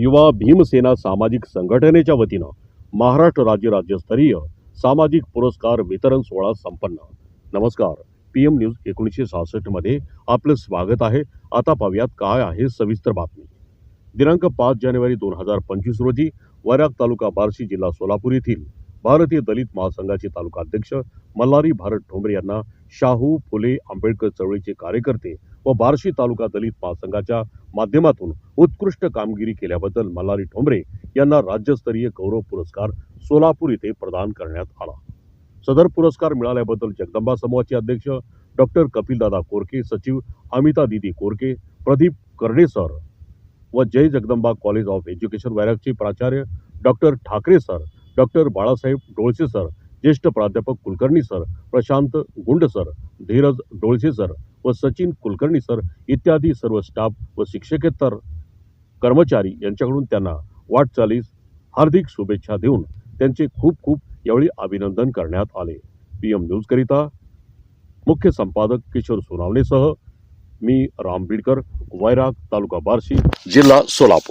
युवा भीमसेना सामाजिक संघटनेच्या वतीनं महाराष्ट्र राज्य राज्यस्तरीय सामाजिक पुरस्कार वितरण सोहळा संपन्न. नमस्कार. पी एम न्यूज एकोणीसशे सहासष्टमध्ये आपलं स्वागत आहे. आता पाहूयात काय आहे सविस्तर बातमी. दिनांक पाच जानेवारी दोन हजार पंचवीस रोजी वराग तालुका बार्शी जिल्हा सोलापूर येथील भारतीय दलित महासंघाचे तालुका अध्यक्ष मल्हारी भारत ठोंबरे यांना शाहू फुले आंबेडकर चळवळीचे कार्यकर्ते व बार्शी तालुका दलित महासंघाच्या माध्यमातून उत्कृष्ट कामगिरी केल्याबद्दल मल्हारी ठोंबरे यांना राज्यस्तरीय गौरव पुरस्कार सोलापूर येथे प्रदान करण्यात आला. सदर पुरस्कार मिळाल्याबद्दल जगदंबा समूहाचे अध्यक्ष डॉक्टर कपिलदादा कोरके सचिव अमिता दिदी कोरके प्रदीप कर्डे सर व Jai Jagdamba college of education वैरागचे प्राचार्य doctor Thackeray sir doctor Balasaheb Dolse sir ज्येष्ठ प्राध्यापक कुलकर्णी सर प्रशांत गुंड सर धीरज डोळसे सर व सचिन कुलकर्णी सर इत्यादी सर्व स्टाफ व शिक्षकेतर कर्मचारी यांच्याकडून त्यांना वाटचालीस हार्दिक शुभेच्छा देऊन त्यांचे खूप खूप यावेळी अभिनंदन करण्यात आले. पी एम न्यूजकरिता मुख्य संपादक किशोर सोनावणेसह मी राम बिडकर वैराग तालुका बार्शी जिल्हा सोलापूर.